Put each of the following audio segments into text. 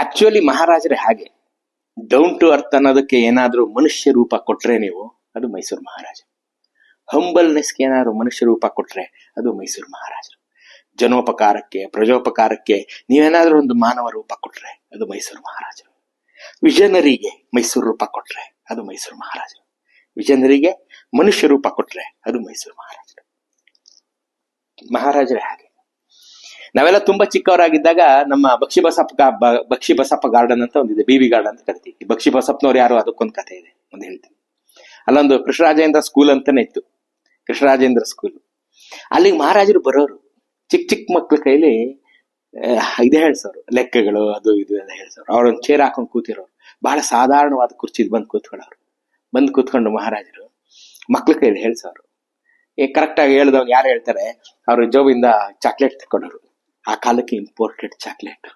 Actually ಮಹಾರಾಜರೇ ಹಾಗೆ. Down to earth ಅನ್ನೋದಕ್ಕೆ ಏನಾದರೂ ಮನುಷ್ಯ ರೂಪ ಕೊಟ್ರೆ ನೀವು, ಅದು ಮೈಸೂರು ಮಹಾರಾಜ ಹಂಬಲ್ನೆಸ್ಗೆ ಏನಾದ್ರು ಮನುಷ್ಯ ರೂಪ ಕೊಟ್ರೆ, ಅದು ಮೈಸೂರು ಮಹಾರಾಜರು. ಜನೋಪಕಾರಕ್ಕೆ, ಪ್ರಜೋಪಕಾರಕ್ಕೆ ನೀವೇನಾದ್ರೂ ಒಂದು ಮಾನವ ರೂಪ ಕೊಟ್ರೆ, ಅದು ಮೈಸೂರು ಮಹಾರಾಜರು. ವಿಜನರಿಗೆ ಮೈಸೂರು ರೂಪ ಕೊಟ್ರೆ, ಅದು ಮೈಸೂರು ಮಹಾರಾಜರು. ವಿಜನರಿಗೆ ಮನುಷ್ಯ ರೂಪ ಕೊಟ್ರೆ, ಅದು ಮೈಸೂರು ಮಹಾರಾಜರು. ಮಹಾರಾಜರೇ ಹಾಗೆ. ನಾವೆಲ್ಲ ತುಂಬಾ ಚಿಕ್ಕವರಾಗಿದ್ದಾಗ ನಮ್ಮ ಬಕ್ಷಿ ಬಸಪ್ಪ ಬಕ್ಷಿ ಬಸಪ್ಪ ಗಾರ್ಡನ್ ಅಂತ ಒಂದಿದೆ, ಬಿ ಬಿ ಗಾರ್ಡನ್ ಅಂತ ಕರಿತೀವಿ. ಬಕ್ಷಿ ಬಸಪ್ಪನವ್ರು ಯಾರು ಅದಕ್ಕೊಂದು ಕಥೆ ಇದೆ, ಒಂದು ಹೇಳ್ತೀನಿ. ಅಲ್ಲೊಂದು ಕೃಷ್ಣರಾಜೇಂದ್ರ ಸ್ಕೂಲ್ ಅಂತಾನೆ ಇತ್ತು, ಕೃಷ್ಣರಾಜೇಂದ್ರ ಸ್ಕೂಲ್ ಅಲ್ಲಿಗೆ ಮಹಾರಾಜರು ಬರೋರು. ಚಿಕ್ಕ ಚಿಕ್ಕ ಮಕ್ಳ ಕೈಲಿ ಇದೇ ಹೇಳ್ಸೋರು, ಲೆಕ್ಕಗಳು, ಅದು ಇದು ಎಲ್ಲ ಹೇಳ್ಸೋರು. ಅವ್ರೊಂದು ಚೇರ್ ಹಾಕೊಂಡು ಕೂತಿರೋರು. ಬಹಳ ಸಾಧಾರಣವಾದ ಕುರ್ಚಿದ್ ಬಂದು ಕೂತ್ಕೊಳ್ಳೋರು. ಬಂದು ಕೂತ್ಕೊಂಡು ಮಹಾರಾಜರು ಮಕ್ಳ ಕೈಲಿ ಹೇಳ್ಸೋರು. ಏ ಕರೆಕ್ಟ್ ಆಗಿ ಹೇಳ್ದವ್ನು ಯಾರು ಹೇಳ್ತಾರೆ, ಅವ್ರ ಜೋಬಿಂದ ಚಾಕ್ಲೇಟ್ ತಕೊಂಡರು ಆ ಕಾಲಕ್ಕೆ ಇಂಪೋರ್ಟೆಡ್ ಚಾಕ್ಲೇಟ್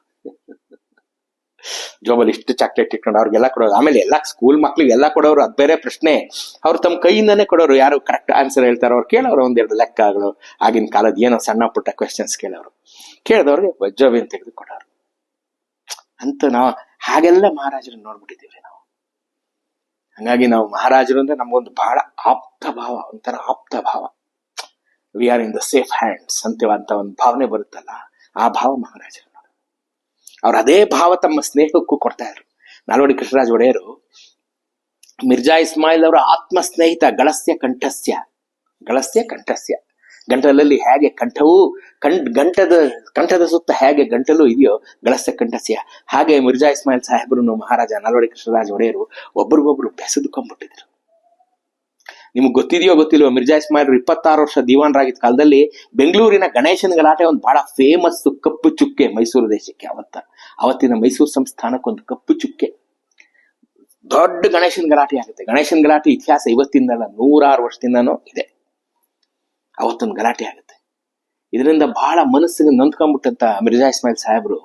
ಜೋಬಲ್ಲಿ ಇಷ್ಟು ಚಾಕ್ಲೇಟ್ ಇಟ್ಕೊಂಡು ಅವ್ರಿಗೆಲ್ಲ ಕೊಡೋರು. ಆಮೇಲೆ ಎಲ್ಲ ಸ್ಕೂಲ್ ಮಕ್ಳಿಗೆ ಎಲ್ಲ ಕೊಡೋರು, ಅದು ಬೇರೆ ಪ್ರಶ್ನೆ. ಅವ್ರು ತಮ್ಮ ಕೈಯಿಂದಾನೇ ಕೊಡೋರು. ಯಾರು ಕರೆಕ್ಟ್ ಆನ್ಸರ್ ಹೇಳ್ತಾರೋ ಅವ್ರು ಕೇಳೋರು ಒಂದೆರಡು ಲೆಕ್ಕಗಳು. ಆಗಿನ ಕಾಲದ ಏನೋ ಸಣ್ಣ ಪುಟ್ಟ ಕ್ವೆಶನ್ಸ್ ಕೇಳೋರು. ಕೇಳಿದವ್ರಿಗೆ ಜೋಬಿನ ತೆಗೆದು ಕೊಡೋರು. ಅಂತ ನಾವು ಹಾಗೆಲ್ಲ ಮಹಾರಾಜರನ್ನ ನೋಡ್ಬಿಟ್ಟಿದ್ದೀವಿ ನಾವು. ಹಂಗಾಗಿ ನಾವು ಮಹಾರಾಜರು ಅಂದ್ರೆ ನಮ್ಗೊಂದು ಬಹಳ ಆಪ್ತ ಭಾವ, ಒಂಥರ ಆಪ್ತ ಭಾವ. We are in the safe hands ಅಂತ ಒಂದು ಭಾವನೆ ಬರುತ್ತಲ್ಲ. ಆ ಭಾವ ಮಹಾರಾಜರು ಅವ್ರ ಅದೇ ಭಾವ ತಮ್ಮ ಸ್ನೇಹಕ್ಕೂ ಕೊಡ್ತಾ ಇದ್ರು. ನಾಲ್ವಡಿ ಕೃಷ್ಣರಾಜ ಒಡೆಯರು, ಮಿರ್ಜಾ ಇಸ್ಮಾಯಿಲ್ ಅವರ ಆತ್ಮ ಸ್ನೇಹಿತ ಗಳಸ್ಯ ಕಂಠಸ್ಯ ಗಳಸ್ಯ ಕಂಠಸ್ಯ. ಗಂಟಲಲ್ಲಿ ಹೇಗೆ ಕಂಠವು ಕಂಠ ಗಂಟದ, ಕಂಠದ ಸುತ್ತ ಹೇಗೆ ಗಂಟಲು ಇದೆಯೋ ಗಳಸ್ಯ ಕಂಠಸ್ಯ. ಹಾಗೆ ಮಿರ್ಜಾ ಇಸ್ಮಾಯಿಲ್ ಸಾಹೇಬ್ರು ಮಹಾರಾಜ ನಾಲ್ವಡಿ ಕೃಷ್ಣರಾಜ ಒಡೆಯರು ಒಬ್ರಿಗೊಬ್ರು ಬೆಸೆದುಕೊಂಡ್ಬಿಟ್ಟಿದ್ರು. ನಿಮ್ಗೆ ಗೊತ್ತಿದೆಯೋ ಗೊತ್ತಿಲ್ವೋ, ಮಿರ್ಜಾ ಇಸ್ಮಾಯಿಲ್ ಇಪ್ಪತ್ತಾರು ವರ್ಷ ದಿವಾನರಾಗಿದ್ದ ಕಾಲದಲ್ಲಿ ಬೆಂಗಳೂರಿನ ಗಣೇಶನ ಗಲಾಟೆ ಒಂದು ಬಹಳ ಫೇಮಸ್ ಕಪ್ಪು ಚುಕ್ಕೆ ಮೈಸೂರು ದೇಶಕ್ಕೆ ಅವತ್ತ. ಅವತ್ತಿನ ಮೈಸೂರು ಸಂಸ್ಥಾನಕ್ಕೆ ಒಂದು ಕಪ್ಪು ಚುಕ್ಕೆ. ದೊಡ್ಡ ಗಣೇಶನ ಗಲಾಟೆ ಆಗುತ್ತೆ. ಗಣೇಶನ ಗಲಾಟೆ ಇತಿಹಾಸ ಇವತ್ತಿಂದಲ್ಲ ನೂರಾರು ವರ್ಷದಿಂದನೂ ಇದೆ. ಅವತ್ತೊಂದು ಗಲಾಟೆ ಆಗುತ್ತೆ. ಇದರಿಂದ ಬಹಳ ಮನಸ್ಸಿಗೆ ನೊಂದ್ಕೊಂಡ್ಬಿಟ್ಟಂತ ಮಿರ್ಜಾ ಇಸ್ಮಾಯಿಲ್ ಸಾಹೇಬರು.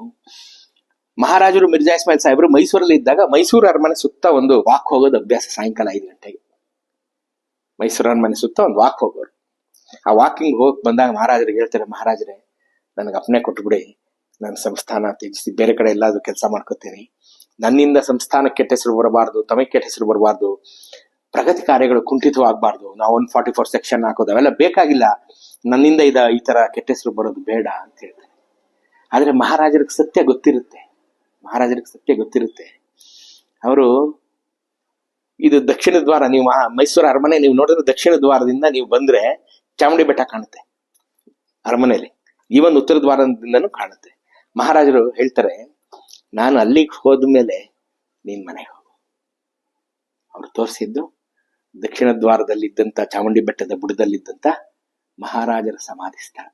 ಮಹಾರಾಜರು ಮಿರ್ಜಾ ಇಸ್ಮಾಯಿಲ್ ಸಾಹೇಬರು ಮೈಸೂರಲ್ಲಿ ಇದ್ದಾಗ ಮೈಸೂರು ಅರಮನೆ ಸುತ್ತ ಒಂದು ವಾಕ್ ಹೋಗೋದು ಅಭ್ಯಾಸ ಸಾಯಂಕಾಲ ಐದು ಗಂಟೆಗೆ. ಮೈಸೂರು ಅರಮನೆ ಸುತ್ತ ಒಂದು ವಾಕ್ ಹೋಗೋರು. ಆ ವಾಕಿಂಗ್ ಹೋಗಿ ಬಂದಾಗ ಮಹಾರಾಜರಿಗೆ ಹೇಳ್ತಾರೆ, ಮಹಾರಾಜರೇ, ನನಗೆ ಅಪ್ಪನೆ ಕೊಟ್ಬಿಡಿ ನನ್ನ ಸಂಸ್ಥಾನ ತ್ಯಜಿಸಿ, ಬೇರೆ ಕಡೆ ಎಲ್ಲಾದ್ರೂ ಕೆಲಸ ಮಾಡ್ಕೋತೀನಿ. ನನ್ನಿಂದ ಸಂಸ್ಥಾನಕ್ಕೆ ಕೆಟ್ಟ ಹೆಸರು ಬರಬಾರ್ದು, ತಮಗೆ ಕೆಟ್ಟ ಹೆಸರು ಬರಬಾರ್ದು. ಪ್ರಗತಿ ಕಾರ್ಯಗಳು ಕುಂಠಿತವಾಗಬಾರ್ದು ನಾವು ಒನ್ ಫಾರ್ಟಿ ಫೋರ್ ಸೆಕ್ಷನ್ ಹಾಕೋದು, ಅವೆಲ್ಲ ಬೇಕಾಗಿಲ್ಲ. ನನ್ನಿಂದ ಇದ, ಈ ತರ ಕೆಟ್ಟ ಹೆಸರು ಬರೋದು ಬೇಡ ಅಂತ ಹೇಳ್ತಾರೆ. ಆದ್ರೆ ಮಹಾರಾಜರಿಗೆ ಸತ್ಯ ಗೊತ್ತಿರುತ್ತೆ. ಮಹಾರಾಜರಿಗೆ ಸತ್ಯ ಗೊತ್ತಿರುತ್ತೆ. ಅವರು ಇದು ದಕ್ಷಿಣ ದ್ವಾರ, ನೀವು ಆ ಮೈಸೂರು ಅರಮನೆ, ನೀವು ನೋಡಿದ್ರೆ ದಕ್ಷಿಣ ದ್ವಾರದಿಂದ ನೀವು ಬಂದ್ರೆ ಚಾಮುಂಡಿ ಬೆಟ್ಟ ಕಾಣುತ್ತೆ. ಅರಮನೆಯಲ್ಲಿ ಈವನ್ ಉತ್ತರ ದ್ವಾರದಿಂದನೂ ಕಾಣುತ್ತೆ. ಮಹಾರಾಜರು ಹೇಳ್ತಾರೆ, ನಾನು ಅಲ್ಲಿಗೆ ಹೋದ್ಮೇಲೆ ನಿನ್ ಮನೆಗೆ ಹೋಗು. ಅವ್ರು ತೋರಿಸಿದ್ದು ದಕ್ಷಿಣ ದ್ವಾರದಲ್ಲಿದ್ದಂತ, ಚಾಮುಂಡಿ ಬೆಟ್ಟದ ಬುಡದಲ್ಲಿದ್ದಂತ ಮಹಾರಾಜರ ಸಮಾಧಿ ಸ್ಥಳ?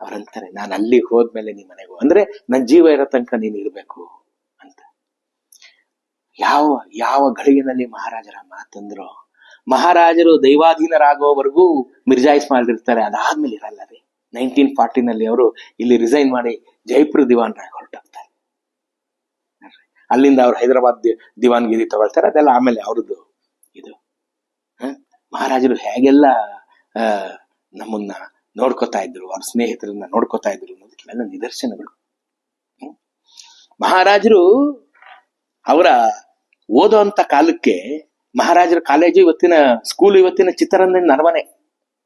ಅವ್ರಂತಾರೆ, ನಾನು ಅಲ್ಲಿಗೆ ಹೋದ್ಮೇಲೆ ನಿಮ್ಮ ಮನೆಗೆ ಅಂದ್ರೆ ನನ್ನ ಜೀವ ಇರೋ ತನಕ ನೀನು ಇರ್ಬೇಕು. ಯಾವ ಯಾವ ಘಳಿಗೆನಲ್ಲಿ ಮಹಾರಾಜರ ಮಾತಂದ್ರು ಮಹಾರಾಜರು ದೈವಾಧೀನರಾಗೋವರೆಗೂ ಮಿರ್ಜಾಯಿಸ್ ಮಾಡಿರ್ತಾರೆ ಅದಾದ್ಮೇಲೆ ಇರಲ್ಲ ರೀ ನೈನ್ಟೀನ್ ಫಾರ್ಟಿನಲ್ಲಿ ಅವರು ಇಲ್ಲಿ ರಿಸೈನ್ ಮಾಡಿ ಜೈಪುರ ದಿವಾನ್ರಾಗಿ ಹೊರಟೋಗ್ತಾರೆ ಅಲ್ಲಿಂದ ಅವ್ರು ಹೈದರಾಬಾದ್ ದಿವಾನ್ಗಿರಿ ತಗೊಳ್ತಾರೆ, ಅದೆಲ್ಲ ಆಮೇಲೆ ಅವ್ರದ್ದು ಇದು? ಮಹಾರಾಜರು ಹೇಗೆಲ್ಲ ನಮ್ಮನ್ನ ನೋಡ್ಕೋತಾ ಇದ್ರು, ಅವ್ರ ಸ್ನೇಹಿತರನ್ನ ನೋಡ್ಕೋತಾ ಇದ್ರು ಅನ್ನೋದಕ್ಕೆಲ್ಲ ನಿದರ್ಶನಗಳು? ಮಹಾರಾಜರು ಅವರ ಓದೋಂತ ಕಾಲಕ್ಕೆ ಮಹಾರಾಜರ ಕಾಲೇಜು ಇವತ್ತಿನ ಸ್ಕೂಲ್ ಇವತ್ತಿನ ಚಿತ್ರರಂಜನ್ ಅರಮನೆ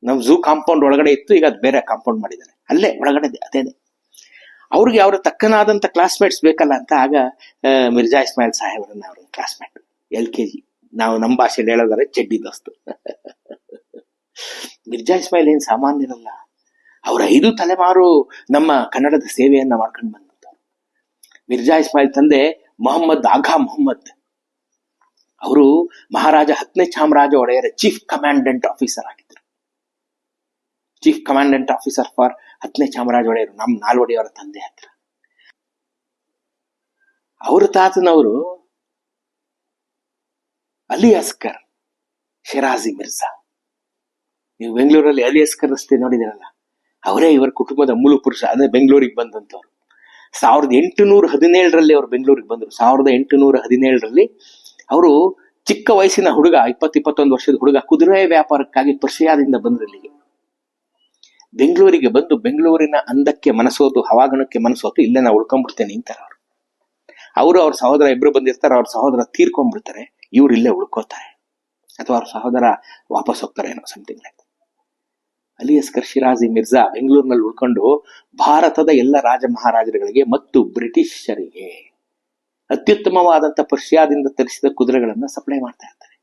ನಮ್ ಝೂ ಕಾಂಪೌಂಡ್ ಒಳಗಡೆ ಇತ್ತು, ಈಗ ಅದ್ ಬೇರೆ ಕಾಂಪೌಂಡ್ ಮಾಡಿದ್ದಾರೆ. ಅಲ್ಲೇ, ಒಳಗಡೆ ಅದೇನೆ ಅವ್ರಿಗೆ ಅವ್ರ ತಕ್ಕನಾದಂತ ಕ್ಲಾಸ್ಮೇಟ್ಸ್ ಬೇಕಲ್ಲ ಅಂತ ಆಗ ಮಿರ್ಜಾ ಇಸ್ಮಾಯಿಲ್ ಸಾಹೇಬ್ರನ್ನ ಅವ್ರ ಕ್ಲಾಸ್ಮೇಟ್ ಎಲ್ ಕೆ ಜಿ. ನಾವು ನಮ್ಮ ಭಾಷೆಯಲ್ಲಿ ಹೇಳೋದಾದ್ರೆ ಚಡ್ಡಿ ದೋಸ್ತು. ಮಿರ್ಜಾ ಇಸ್ಮಾಯಿಲ್ ಏನ್ ಸಾಮಾನ್ಯರಲ್ಲ. ಅವ್ರ ಐದು ತಲೆಮಾರು ನಮ್ಮ ಕನ್ನಡದ ಸೇವೆಯನ್ನ ಮಾಡ್ಕೊಂಡು ಬಂದಂತ ಮಿರ್ಜಾ ಇಸ್ಮಾಯಿಲ್ ತಂದೆ ಮೊಹಮ್ಮದ್ ಆಘಾ ಮೊಹಮ್ಮದ್. ಅವರು ಮಹಾರಾಜ ಹತ್ತನೇ Chamaraja Wodeyar chief commandant officer ಆಗಿದ್ದರು. ಚೀಫ್ ಕಮಾಂಡೆಂಟ್ ಆಫೀಸರ್ ಫಾರ್ ಹತ್ತನೇ ಚಾಮರಾಜ ಒಡೆಯರು, ನಮ್ಮ ನಾಲ್ವಡಿಯವರ ತಂದೆ ಹತ್ರ. ಅವರ ತಾತನವರು ಅಲಿ ಅಸ್ಕರ್, ಶಿರಾಜಿ ಮಿರ್ಜಾ. ನೀವು ಬೆಂಗಳೂರಲ್ಲಿ ಅಲಿ ಅಸ್ಕರ್ ರಸ್ತೆ ನೋಡಿದಿರಲ್ಲ ಅವರೇ ಇವರ ಕುಟುಂಬದ ಮೂಲ ಪುರುಷ ಅಂದ್ರೆ ಬೆಂಗಳೂರಿಗೆ ಬಂದಂತವ್ರು ಸಾವಿರದ ಎಂಟುನೂರ ಹದಿನೇಳರಲ್ಲಿ ಅವರು ಬೆಂಗಳೂರಿಗೆ ಬಂದರು. ಸಾವಿರದ ಎಂಟುನೂರ ಹದಿನೇಳರಲ್ಲಿ ಅವರು ಚಿಕ್ಕ ವಯಸ್ಸಿನ ಹುಡುಗ ಇಪ್ಪತ್ ಇಪ್ಪತ್ತೊಂದು ವರ್ಷದ ಹುಡುಗ ಕುದುರೆ ವ್ಯಾಪಾರಕ್ಕಾಗಿ ಪರ್ಷಿಯಾದಿಂದ ಬಂದ್ರು ಇಲ್ಲಿಗೆ. ಬೆಂಗಳೂರಿಗೆ ಬಂದು ಬೆಂಗಳೂರಿನ ಅಂದಕ್ಕೆ ಮನಸೋತು ಹವಾಗಣಕ್ಕೆ ಮನಸೋತು ಇಲ್ಲೇ ನಾವು ಉಳ್ಕೊಂಡ್ಬಿಡ್ತೇನೆ ಅಂತಾರೆ ಅವರು. ಅವರು ಅವ್ರ ಸಹೋದರ ಇಬ್ರು ಬಂದಿರ್ತಾರೆ, ಅವ್ರ ಸಹೋದರ ತೀರ್ಕೊಂಡ್ಬಿಡ್ತಾರೆ ಇವ್ರು ಇಲ್ಲೇ ಉಳ್ಕೋತಾರೆ ಅಥವಾ ಅವ್ರ ಸಹೋದರ ವಾಪಸ್ ಹೋಗ್ತಾರೆ ಏನೋ ಸಮಥಿಂಗ್ ಲೈಕ್ ಅಲಿ ಅಸ್ಕರ್ ಶಿರಾಜಿ ಮಿರ್ಜಾ ಬೆಂಗಳೂರಿನಲ್ಲಿ ಉಳ್ಕೊಂಡು ಭಾರತದ ಎಲ್ಲ ರಾಜ ಮಹಾರಾಜರುಗಳಿಗೆ ಮತ್ತು ಬ್ರಿಟಿಷರಿಗೆ ಅತ್ಯುತ್ತಮವಾದಂತ ಪರ್ಷಿಯಾದಿಂದ ತರಿಸಿದ ಕುದುರೆಗಳನ್ನ ಸಪ್ಲೈ ಮಾಡ್ತಾ ಇರ್ತಾರೆ.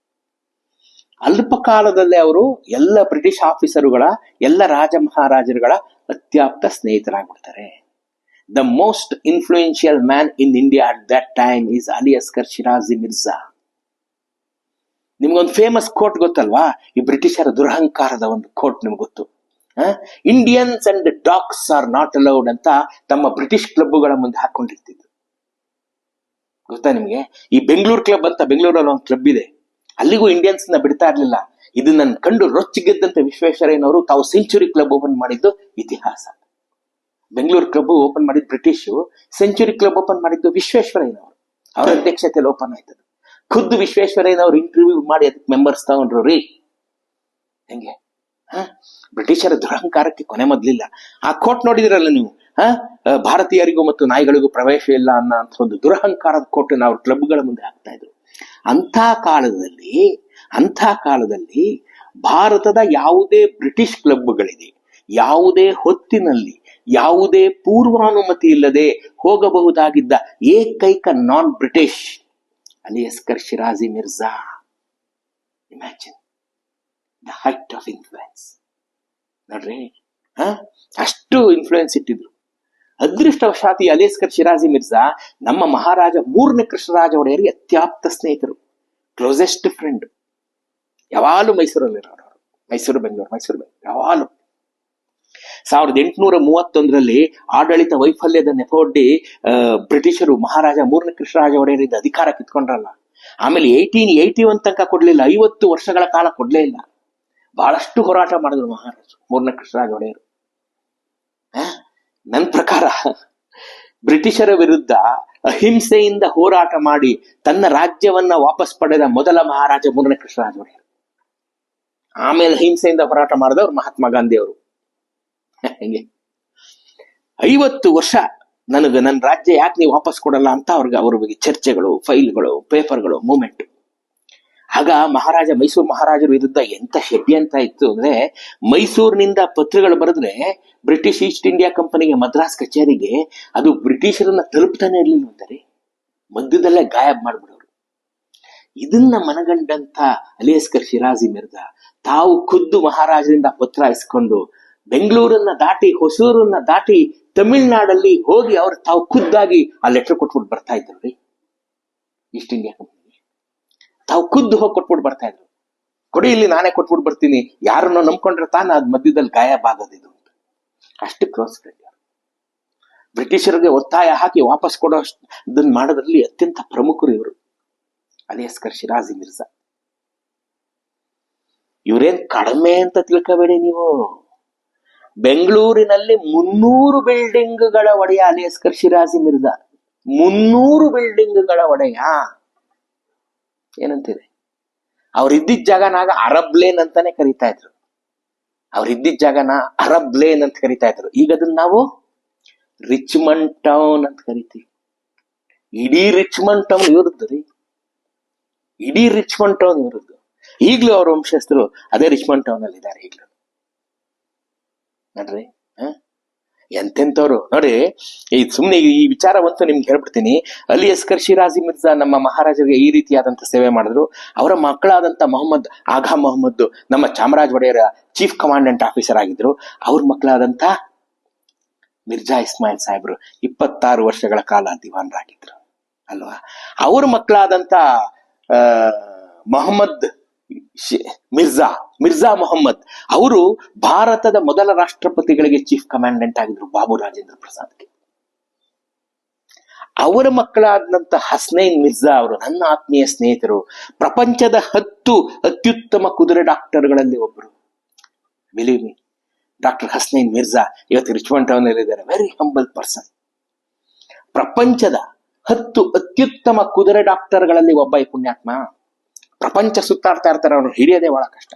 ಅಲ್ಪ ಕಾಲದಲ್ಲೇ ಅವರು ಎಲ್ಲ ಬ್ರಿಟಿಷ್ ಆಫೀಸರುಗಳ ಎಲ್ಲ ರಾಜ ಮಹಾರಾಜರುಗಳ ಅತ್ಯಾಪ್ತ ಸ್ನೇಹಿತರಾಗ್ಬಿಡ್ತಾರೆ. The most influential man in India at that time is Ali Askar Shirazi Mirza ನಿಮ್ಗೊಂದು ಫೇಮಸ್ ಕೋಟ್ ಗೊತ್ತಲ್ವಾ? ಈ ಬ್ರಿಟಿಷರ ದುರಹಂಕಾರದ ಒಂದು ಕೋಟ್ ನಿಮ್ಗೆ ಗೊತ್ತು. Indians and dogs are not allowed ಅಂತ ತಮ್ಮ ಬ್ರಿಟಿಷ್ ಕ್ಲಬ್ಗಳ ಮುಂದೆ ಹಾಕೊಂಡಿರ್ತಿದ್ರು. ಗೊತ್ತಾ ನಿಮಗೆ? ಈ ಬೆಂಗಳೂರು ಕ್ಲಬ್ ಅಂತ ಬೆಂಗಳೂರಲ್ಲಿ ಒಂದು ಕ್ಲಬ್ ಇದೆ. ಅಲ್ಲಿಗೂ ಇಂಡಿಯನ್ಸ್ನ ಬಿಡ್ತಾ ಇದು ಇದನ್ನ ಕಂಡು ರೊಚ್ಚಿಗೆದ್ದಂತ ವಿಶ್ವೇಶ್ವರಯ್ಯನವರು ತಾವು ಸೆಂಚುರಿ ಕ್ಲಬ್ ಓಪನ್ ಮಾಡಿದ್ದು ಇತಿಹಾಸ. ಬೆಂಗಳೂರು ಕ್ಲಬ್ ಓಪನ್ ಮಾಡಿದ್ ಬ್ರಿಟಿಷ್ ಸೆಂಚುರಿ ಕ್ಲಬ್ ಓಪನ್ ಮಾಡಿದ್ದು ವಿಶ್ವೇಶ್ವರಯ್ಯನವರು. ಅವರ ಅಧ್ಯಕ್ಷತೆಯಲ್ಲಿ ಓಪನ್ ಆಯ್ತದೆ. ಖುದ್ದು ವಿಶ್ವೇಶ್ವರಯ್ಯನವರು ಇಂಟರ್ವ್ಯೂ ಮಾಡಿ ಅದಕ್ಕೆ ಮೆಂಬರ್ಸ್ ತಗೊಂಡ್ರು ರೀ. ಹೆಂಗೆ? ಬ್ರಿಟಿಷರ ದುರಹಂಕಾರಕ್ಕೆ ಕೊನೆ ಮೊದಲಿಲ್ಲ. ಆ ಕೋಟ್ ನೋಡಿದಿರಲ್ಲ ನೀವು? ಭಾರತೀಯರಿಗೂ ಮತ್ತು ನಾಯಿಗಳಿಗೂ ಪ್ರವೇಶ ಇಲ್ಲ ಅನ್ನೋ ಅಂತ ಒಂದು ದುರಹಂಕಾರದ ಕೋಟ್ ಅವ್ರ ಕ್ಲಬ್ಗಳ ಮುಂದೆ ಹಾಕ್ತಾ ಇದ್ರು. ಅಂಥ ಕಾಲದಲ್ಲಿ ಅಂಥ ಕಾಲದಲ್ಲಿ ಭಾರತದ ಯಾವುದೇ ಬ್ರಿಟಿಷ್ ಕ್ಲಬ್ಗಳಿದೆ, ಯಾವುದೇ ಹೊತ್ತಿನಲ್ಲಿ, ಯಾವುದೇ ಪೂರ್ವಾನುಮತಿ ಇಲ್ಲದೆ ಹೋಗಬಹುದಾಗಿದ್ದ ಏಕೈಕ non British Aliaskar Shirazi Mirza. Imagine. Height of influence ನೋಡ್ರಿ ಅಷ್ಟು ಇನ್ಫ್ಲುಯೆನ್ಸ್ ಇಟ್ಟಿದ್ರು. ಅದೃಷ್ಟವಶಾತಿ ಅಲೇಸ್ಕರ್ ಶಿರಾಜಿ ಮಿರ್ಜಾ ನಮ್ಮ ಮಹಾರಾಜ ಮೂರನೇ ಕೃಷ್ಣರಾಜ ಒಡೆಯರಿಗೆ ಅತ್ಯಾಪ್ತ ಸ್ನೇಹಿತರು. ಕ್ಲೋಸೆಸ್ಟ್ ಫ್ರೆಂಡ್ ಯಾವಾಗಲೂ ಮೈಸೂರಲ್ಲಿರೋರು ಮೈಸೂರು, ಬೆಂಗಳೂರು ಮೈಸೂರು, ಬೆಂಗಳೂರು. ಯಾವಾಗಲೂ. ಸಾವಿರದ ಎಂಟುನೂರ ಮೂವತ್ತೊಂದರಲ್ಲಿ ಆಡಳಿತ ವೈಫಲ್ಯದ ನೆಪವೊಡ್ಡಿ ಬ್ರಿಟಿಷರು ಮಹಾರಾಜ ಮೂರನೇ ಕೃಷ್ಣರಾಜ ಒಡೆಯರಿಂದ ಅಧಿಕಾರ ಕಿತ್ಕೊಂಡ್ರಲ್ಲ. ಆಮೇಲೆ ಏಯ್ಟೀನ್ ಏಯ್ಟಿ ಒನ್ ತನಕ ಕೊಡ್ಲಿಲ್ಲ. ಐವತ್ತು ವರ್ಷಗಳ ಕಾಲ ಕೊಡ್ಲೇ ಇಲ್ಲ. ಬಹಳಷ್ಟು ಹೋರಾಟ ಮಾಡಿದ್ರು ಮಹಾರಾಜರು. ಮೂರನೇ ಕೃಷ್ಣರಾಜ ಒಡೆಯರು ನನ್ನ ಪ್ರಕಾರ ಬ್ರಿಟಿಷರ ವಿರುದ್ಧ ಅಹಿಂಸೆಯಿಂದ ಹೋರಾಟ ಮಾಡಿ ತನ್ನ ರಾಜ್ಯವನ್ನ ವಾಪಸ್ ಪಡೆದ ಮೊದಲ ಮಹಾರಾಜ ಮೂರನೇ ಕೃಷ್ಣರಾಜ ಒಡೆಯರು ಆಮೇಲೆ ಅಹಿಂಸೆಯಿಂದ ಹೋರಾಟ ಮಾಡಿದವರು ಮಹಾತ್ಮ ಗಾಂಧಿಯವರು. ಹೆಂಗೆ? ಐವತ್ತು ವರ್ಷ ನನಗೆ ನನ್ನ ರಾಜ್ಯ ಯಾಕೆ ನೀವು ವಾಪಸ್ ಕೊಡಲ್ಲ ಅಂತ ಅವ್ರಿಗೆ ಅವ್ರ ಬಗ್ಗೆ ಚರ್ಚೆಗಳು, ಫೈಲ್ಗಳು, ಪೇಪರ್ಗಳು, ಮೂಮೆಂಟ್. ಆಗ ಮಹಾರಾಜ ಮೈಸೂರು ಮಹಾರಾಜರು ವಿರುದ್ಧ ಎಂತ ಅಂತ ಇತ್ತು ಅಂದ್ರೆ ಮೈಸೂರಿನಿಂದ ಪತ್ರಗಳು ಬರೆದ್ರೆ ಬ್ರಿಟಿಷ್ ಈಸ್ಟ್ ಇಂಡಿಯಾ ಕಂಪನಿಗೆ ಮದ್ರಾಸ್ ಕಚೇರಿಗೆ ಅದು ಬ್ರಿಟಿಷರನ್ನ ತಲುಪ್ತಾನೆ ಇರ್ಲಿಲ್ಲ ಅಂತಾರೆ ಮಧ್ಯದಲ್ಲೇ ಗಾಯಬ್ ಮಾಡ್ಬಿಡೋರು. ಇದನ್ನ ಮನಗಂಡಂತ ಅಲಿಯಸ್ಕರ್ ಶಿರಾಜಿ ಮಿರ್ಜಾ ತಾವು ಖುದ್ದು ಮಹಾರಾಜರಿಂದ ಪತ್ರ ಇಸ್ಕೊಂಡು ಬೆಂಗಳೂರನ್ನ ದಾಟಿ ಹೊಸೂರನ್ನ ದಾಟಿ ತಮಿಳ್ನಾಡಲ್ಲಿ ಹೋಗಿ ಅವ್ರು ತಾವು ಖುದ್ದಾಗಿ ಆ ಲೆಟರ್ ಕೊಟ್ಬಿಟ್ಟು ಬರ್ತಾ ಇದ್ರು ರೀ. ಈಸ್ಟ್ ಇಂಡಿಯಾ ಕಂಪನಿಗೆ ತಾವು ಖುದ್ದು ಹೋಗಿ ಕೊಟ್ಬಿಟ್ಟು ಬರ್ತಾ ಇದ್ರು. ಕೊಡಿ, ಇಲ್ಲಿ ನಾನೇ ಕೊಟ್ಬಿಟ್ಟು ಬರ್ತೀನಿ. ಯಾರನ್ನೋ ನಂಬ್ಕೊಂಡ್ರೆ ತಾನು ಅದ್ ಮಧ್ಯದಲ್ಲಿ ಗಾಯಬ್ ಆಗೋದಿದು ಅಂತ. ಅಷ್ಟು ಫ್ರೆಂಡ್ ಬ್ರಿಟಿಷರಿಗೆ ಒತ್ತಾಯ ಹಾಕಿ ವಾಪಸ್ ಕೊಡೋ ಅದನ್ನ ಮಾಡೋದ್ರಲ್ಲಿ ಅತ್ಯಂತ ಪ್ರಮುಖರು ಇವರು. ಅಲಿಯಸ್ಕರ್ ಶಿರಾಜಿ ಮಿರ್ಜಾ. ಇವರೇನ್ ಕಡಿಮೆ ಅಂತ ತಿಳ್ಕೋಬೇಡಿ ನೀವು. ಬೆಂಗಳೂರಿನಲ್ಲಿ ಮುನ್ನೂರು ಬಿಲ್ಡಿಂಗ್ಗಳ ಒಡೆಯ ಅಲಿಯಸ್ಕರ್ ಶಿರಾಜಿ ಮಿರ್ಜಾ. ಮುನ್ನೂರು ಬಿಲ್ಡಿಂಗ್ಗಳ ಒಡೆಯ. ಏನಂತೀರಿ ಅವ್ರ ಇದ್ದಿದ್ದ ಜಾಗನಾಗ ಅರಬ್ ಲೇನ್ ಅಂತಾನೆ ಕರಿತಾ ಇದ್ರು. ಅವ್ರ ಇದ್ದಿದ್ ಜಾಗನ ಅರಬ್ ಲೇನ್ ಅಂತ ಕರಿತಾ ಇದ್ರು. ಈಗ ಅದನ್ನ ನಾವು ರಿಚ್ಮಂಡ್ ಟೌನ್ ಅಂತ ಕರಿತೀವಿ. ಇಡೀ ರಿಚ್ಮಂಡ್ ಟೌನ್ ಇವ್ರದ್ದು ರೀ. ಇಡೀ ರಿಚ್ಮಂಡ್ ಟೌನ್ ಇವ್ರದ್ದು. ಈಗ್ಲೂ ಅವ್ರ ವಂಶಸ್ಥರು ಅದೇ ರಿಚ್ಮಂಡ್ ಟೌನ್ ಅಲ್ಲಿ ಇದ್ದಾರೆ ಈಗ್ಲೂ ನೋಡ್ರಿ ಹ? ಎಂತೆಂತವ್ರು ನೋಡಿ ಈ ಸುಮ್ನೆ ಈ ವಿಚಾರವಂತೂ ನಿಮ್ಗೆ ಹೇಳ್ಬಿಡ್ತೀನಿ. ಅಲಿ ಅಸ್ಕರ್ ಶಿರಾಜಿ ಮಿರ್ಜಾ ನಮ್ಮ ಮಹಾರಾಜರಿಗೆ ಈ ರೀತಿಯಾದಂತ ಸೇವೆ ಮಾಡಿದ್ರು. ಅವರ ಮಕ್ಕಳಾದಂತ ಮೊಹಮ್ಮದ್ ಆಘಾ ಮೊಹಮ್ಮದ್ ನಮ್ಮ ಚಾಮರಾಜ ಒಡೆಯರ ಚೀಫ್ ಕಮಾಂಡೆಂಟ್ ಆಫೀಸರ್ ಆಗಿದ್ರು. ಅವ್ರ ಮಕ್ಕಳಾದಂತ ಮಿರ್ಜಾ ಇಸ್ಮಾಯಿಲ್ ಸಾಹೇಬ್ರು ಇಪ್ಪತ್ತಾರು ವರ್ಷಗಳ ಕಾಲ ದಿವಾನರಾಗಿದ್ರು. ಅಲ್ವಾ? ಅವ್ರ ಮಕ್ಕಳಾದಂತ ಆ, ಮೊಹಮ್ಮದ್ ಮಿರ್ಜಾ ಮಿರ್ಜಾ ಮೊಹಮ್ಮದ್ ಅವರು ಭಾರತದ ಮೊದಲ ರಾಷ್ಟ್ರಪತಿಗಳಿಗೆ ಚೀಫ್ ಕಮಾಂಡೆಂಟ್ ಆಗಿದ್ರು ಬಾಬು ರಾಜೇಂದ್ರ ಪ್ರಸಾದ್ಗೆ. ಅವರ ಮಕ್ಕಳಾದಂತ ಹಸ್ನೈನ್ ಮಿರ್ಜಾ ಅವರು ನನ್ನ ಆತ್ಮೀಯ ಸ್ನೇಹಿತರು, ಪ್ರಪಂಚದ ಹತ್ತು ಅತ್ಯುತ್ತಮ ಕುದುರೆ ಡಾಕ್ಟರ್ಗಳಲ್ಲಿ ಒಬ್ಬರು. Believe me doctor Hasnain Mirza ಇವತ್ತು ರಿಚ್ಮಂಡ್ ಟೌನ್ ಇದ್ದಾರೆ ವೆರಿ ಹಂಬಲ್ ಪರ್ಸನ್ ಪ್ರಪಂಚದ ಹತ್ತು ಅತ್ಯುತ್ತಮ ಕುದುರೆ ಡಾಕ್ಟರ್ಗಳಲ್ಲಿ ಒಬ್ಬ ಈ ಪುಣ್ಯಾತ್ಮ. ಪ್ರಪಂಚ ಸುತ್ತಾಡ್ತಾ ಇರ್ತಾರೆ ಅವ್ರು, ಹಿಡಿಯೋದೇ ಬಹಳ ಕಷ್ಟ.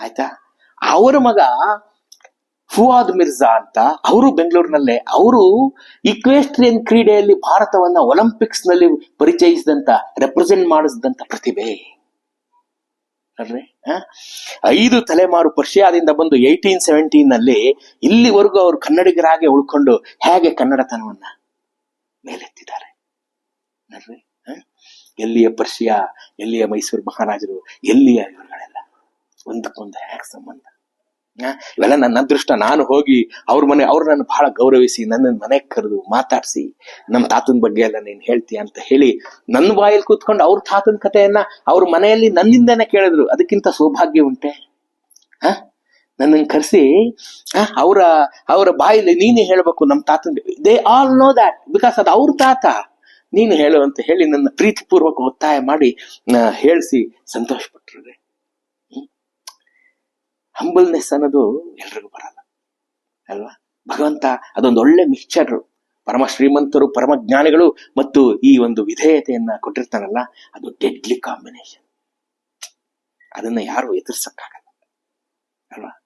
ಆಯ್ತಾ? ಅವರ ಮಗ ಫುವಾದ್ ಮಿರ್ಜಾ ಅಂತ, ಅವರು ಬೆಂಗಳೂರಿನಲ್ಲೇ, ಅವರು ಇಕ್ವೆಸ್ಟ್ರಿಯನ್ ಕ್ರೀಡೆಯಲ್ಲಿ ಭಾರತವನ್ನ ಒಲಿಂಪಿಕ್ಸ್ನಲ್ಲಿ ಪರಿಚಯಿಸಿದಂತ ರೆಪ್ರೆಸೆಂಟ್ ಮಾಡಿಸಿದಂತ ಪ್ರತಿಭೆ. ಅಲ್ರಿ? ಐದು ತಲೆಮಾರು ಪರ್ಷಿಯಾದಿಂದ ಬಂದು ಏಯ್ಟೀನ್ ಸೆವೆಂಟೀನ್ನಲ್ಲಿ ಇಲ್ಲಿವರೆಗೂ ಅವರು ಕನ್ನಡಿಗರಾಗೆ ಉಳ್ಕೊಂಡು ಹೇಗೆ ಕನ್ನಡತನವನ್ನ ಮೇಲೆತ್ತಿದ್ದಾರೆ. ಆ? ಎಲ್ಲಿಯ ಪರ್ಷಿಯಾ, ಎಲ್ಲಿಯ ಮೈಸೂರು ಮಹಾರಾಜರು, ಎಲ್ಲಿಯ ಇವರುಗಳೆಲ್ಲ? ಒಂದಕ್ಕೊಂದು ಹ್ಯಾಕ್ ಸಂಬಂಧ? ಇವೆಲ್ಲ ನನ್ನ ಅದೃಷ್ಟ. ನಾನು ಹೋಗಿ ಅವ್ರ ಮನೆ, ಅವ್ರು ನನ್ನ ಬಹಳ ಗೌರವಿಸಿ, ನನ್ನ ಮನೆಗೆ ಕರೆದು ಮಾತಾಡಿಸಿ, ನಮ್ಮ ತಾತನ ಬಗ್ಗೆ ಎಲ್ಲ ನೀನ್ ಹೇಳ್ತೀಯ ಅಂತ ಹೇಳಿ ನನ್ನ ಬಾಯಲ್ಲಿ ಕೂತ್ಕೊಂಡು ಅವ್ರ ತಾತನ ಕಥೆಯನ್ನ ಅವ್ರ ಮನೆಯಲ್ಲಿ ನನ್ನಿಂದನೇ ಕೇಳಿದ್ರು. ಅದಕ್ಕಿಂತ ಸೌಭಾಗ್ಯ ಉಂಟೆ. ಹ? ನನ್ನನ್ನು ಕರೆಸಿ ಅವರ ಅವರ ಬಾಯಲ್ಲಿ ನೀನೇ ಹೇಳ್ಬೇಕು ನಮ್ಮ ತಾತನ they all know that because ಅದು ಅವ್ರ ತಾತ. ನೀನು ಹೇಳು ಅಂತ ಹೇಳಿ ನನ್ನ ಪ್ರೀತಿಪೂರ್ವಕ ಒತ್ತಾಯ ಮಾಡಿ ಹೇಳಿಸಿ ಸಂತೋಷ ಪಟ್ರು ಹಂಬಲ್ನೆಸ್ ಅನ್ನೋದು ಎಲ್ರಿಗೂ ಬರಲ್ಲ. ಅಲ್ವಾ? ಭಗವಂತ ಅದೊಂದು ಒಳ್ಳೆ ಮಿಕ್ಸ್ಚರ್. ಪರಮ ಶ್ರೀಮಂತರು, ಪರಮ ಜ್ಞಾನಿಗಳು ಮತ್ತು ಈ ಒಂದು ವಿಧೇಯತೆಯನ್ನ ಕೊಟ್ಟಿರ್ತಾರಲ್ಲ, ಅದು ಡೆಡ್ಲಿ ಕಾಂಬಿನೇಷನ್ ಅದನ್ನ ಯಾರು ಎದುರಿಸಕ್ಕಾಗಲ್ಲ. ಅಲ್ವಾ?